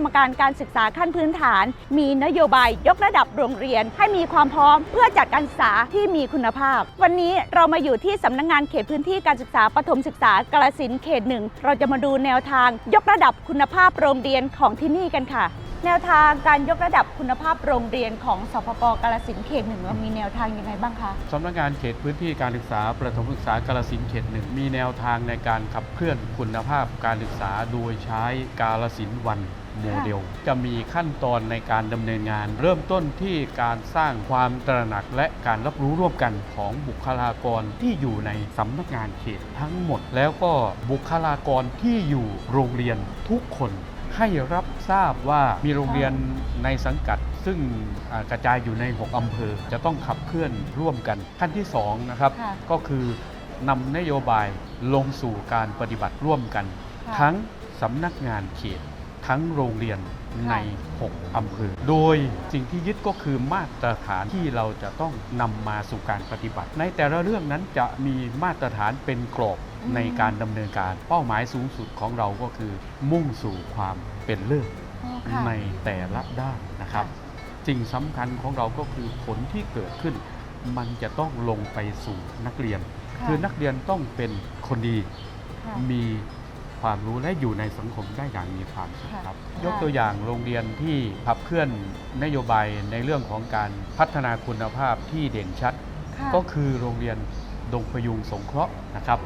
กรรมการการศึกษาขั้นพื้นฐาน มีนโยบายยกระดับโรงเรียน ให้มีความพร้อมเพื่อจัดการศึกษาที่มีคุณภาพ วันนี้เรามาอยู่ที่สำนักงานเขตพื้นที่การศึกษาปฐมศึกษากาลสินเขตหนึ่งเราจะมาดูแนวทาง ยกระดับคุณภาพโรงเรียนของที่นี่กันค่ะ แนวทางการยกระดับคุณภาพโรงเรียนของสพปกาลสินเขตหนึ่งเรามีแนวทางยังไงบ้างคะสำนักงานเขตพื้นที่การศึกษาประถมศึกษากาลสินเขตหนึ่งมีแนวทางในการขับเคลื่อนคุณภาพการศึกษาโดยใช้กาลสินวัน โมเดล จะมีขั้นตอนในการดำเนินงาน เริ่มต้นที่การสร้างความตระหนักและการรับรู้ร่วมกันของบุคลากรที่อยู่ในสำนักงานเขตทั้งหมด แล้วก็บุคลากรที่อยู่โรงเรียนทุกคนให้รับทราบว่ามีโรงเรียนในสังกัด ซึ่งอ่ากระจายอยู่ใน 6 อำเภอ จะต้องขับเคลื่อนร่วมกัน ขั้นที่ 2 นะครับค่ะก็คือนำนโยบายลงสู่การปฏิบัติร่วมกันค่ะทั้งสำนักงานเขต ทั้งโรงเรียนใน 6 อำเภอ โดยสิ่งที่ยึดก็คือมาตรฐานที่เราจะต้องนำมาสู่การปฏิบัติ ในแต่ละเรื่องนั้นจะมีมาตรฐานเป็นกรอบอืมในการดำเนินการ เป้าหมายสูงสุดของเราก็คือ มุ่งสู่ความเป็นเลิศอ๋อค่ะในแต่ละด้านนะครับสิ่งสำคัญของเราก็คือผลที่เกิดขึ้น มันจะต้องลงไปสู่นักเรียนค่ะคือนักเรียนต้องเป็นคนดีค่ะมี ความรู้และอยู่ในสังคมได้อย่างมีความสุขค่ะครับค่ะยกตัวอย่างโรงเรียนที่ขับเคลื่อนนโยบายในเรื่องของการพัฒนาคุณภาพที่เด่นชัดค่ะก็คือโรงเรียนดงพยุงสงเคราะห์นะครับ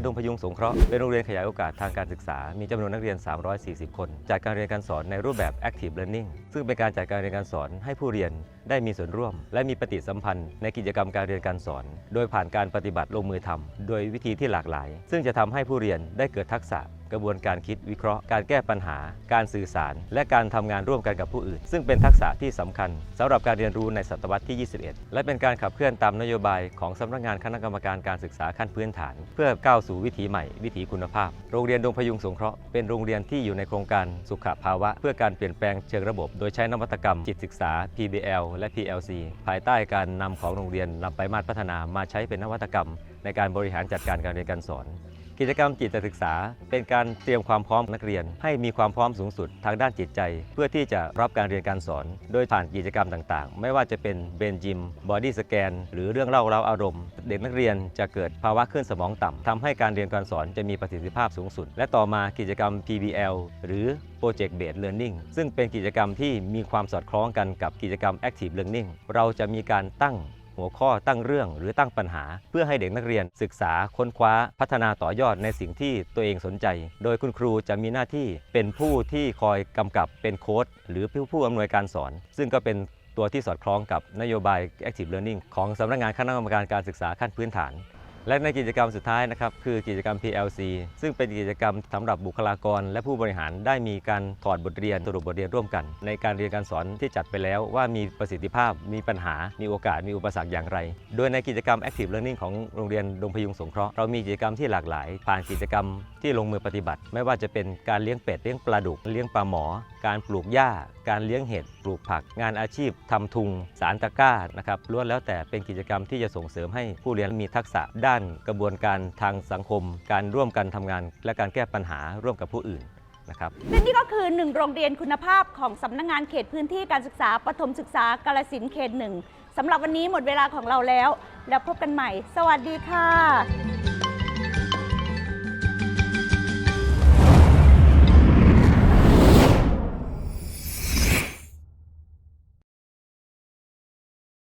ยนดงพยุงสงเคราะห์เป็นโรงเรียนขยายโอกาสทางการศึกษา มีจำนวนนักเรียน 340 คน จัดการเรียนการสอนในรูปแบบ Active Learning ซึ่งเป็นการจัดการเรียนการสอนให้ผู้เรียนได้มีส่วนร่วม และมีปฏิสัมพันธ์ในกิจกรรมการเรียนการสอน โดยผ่านการปฏิบัติลงมือทำโดยวิธีที่หลากหลาย ซึ่งจะทำให้ผู้เรียนได้เกิดทักษะ กระบวนการคิดวิเคราะห์ การแก้ปัญหา การสื่อสาร และการทำงานร่วมกันกับผู้อื่น ซึ่งเป็นทักษะที่สำคัญสำหรับการเรียนรู้ในศตวรรษที่ 21 และเป็นการขับเคลื่อนตามนโยบายของสำนักงานคณะกรรมการการศึกษาขั้นพื้นฐาน เพื่อก้าวสู่วิถีใหม่ วิถีคุณภาพ โรงเรียนดงพยุงสงเคราะห์เป็นโรงเรียนที่อยู่ในโครงการสุขภาวะ เพื่อการเปลี่ยนแปลงเชิงระบบ โดยใช้นวัตกรรม จิตศึกษา PBL และ PLC ภายใต้การนำของโรงเรียนนำไปมาตรพัฒนามาใช้เป็นนวัตกรรม ในการบริหารจัดการการเรียนการสอน กิจกรรมจิตศึกษา เป็นการเตรียมความพร้อมนักเรียน ให้มีความพร้อมสูงสุดทางด้านจิตใจ เพื่อที่จะรับการเรียนการสอน โดยผ่านกิจกรรมต่างๆ ไม่ว่าจะเป็นเบนจิมบอดี้สแกนหรือเรื่องเล่าเราอารมณ์ เด็กนักเรียนจะเกิดภาวะขึ้นสมองต่ำทำให้การเรียนการสอนจะมีประสิทธิภาพสูงสุด และต่อมากิจกรรม PBL หรือ Project Based Learning ซึ่งเป็นกิจกรรมที่มีความสอดคล้องกันกับกิจกรรม Active Learning เราจะมีการตั้ง หัวข้อตั้งเรื่องหรือตั้งปัญหา เพื่อให้เด็กนักเรียนศึกษาค้นคว้าพัฒนาต่อยอดในสิ่งที่ตัวเองสนใจ โดยคุณครูจะมีหน้าที่เป็นผู้ที่คอยกำกับเป็นโค้ดหรือผู้อำนวยการสอน ซึ่งก็เป็นตัวที่สอดคล้องกับนโยบาย Active Learning ของสำนักงานคณะกรรมการการศึกษาขั้นพื้นฐาน และในกิจกรรมสุดท้ายนะครับคือกิจกรรม PLC ซึ่งเป็นกิจกรรมสำหรับบุคลากร และผู้บริหารได้มีการถอดบทเรียนสรุปบทเรียนร่วมกัน ในการเรียนการสอนที่จัดไปแล้วว่ามีประสิทธิภาพ มีปัญหา มีโอกาส มีอุปสรรคอย่างไร โดยในกิจกรรม Active Learning ของโรงเรียนดงพยุงสงเคราะห์เรามีกิจกรรมที่หลากหลาย ผ่านกิจกรรมที่ลงมือปฏิบัติ ไม่ว่าจะเป็นการเลี้ยงเป็ดเลี้ยงปลาดุกเลี้ยงปลาหมอ การปลูกหญ้า การเลี้ยงเห็ดปลูกผัก งานอาชีพทำทุง สารตะกร้านะครับล้วนแล้วแต่เป็นกิจกรรมที่จะส่งเสริมให้ผู้เรียนมีทักษะด้านกระบวนการทางสังคม การร่วมกันทำงาน และการแก้ปัญหาร่วมกับผู้อื่นนะครับและนี่ก็คือหนึ่งโรงเรียนคุณภาพของสำนักงานเขตพื้นที่การศึกษาปฐมศึกษากาลสินเขตหนึ่งสำหรับวันนี้หมดเวลาของเราแล้ว แล้วพบกันใหม่ สวัสดีค่ะ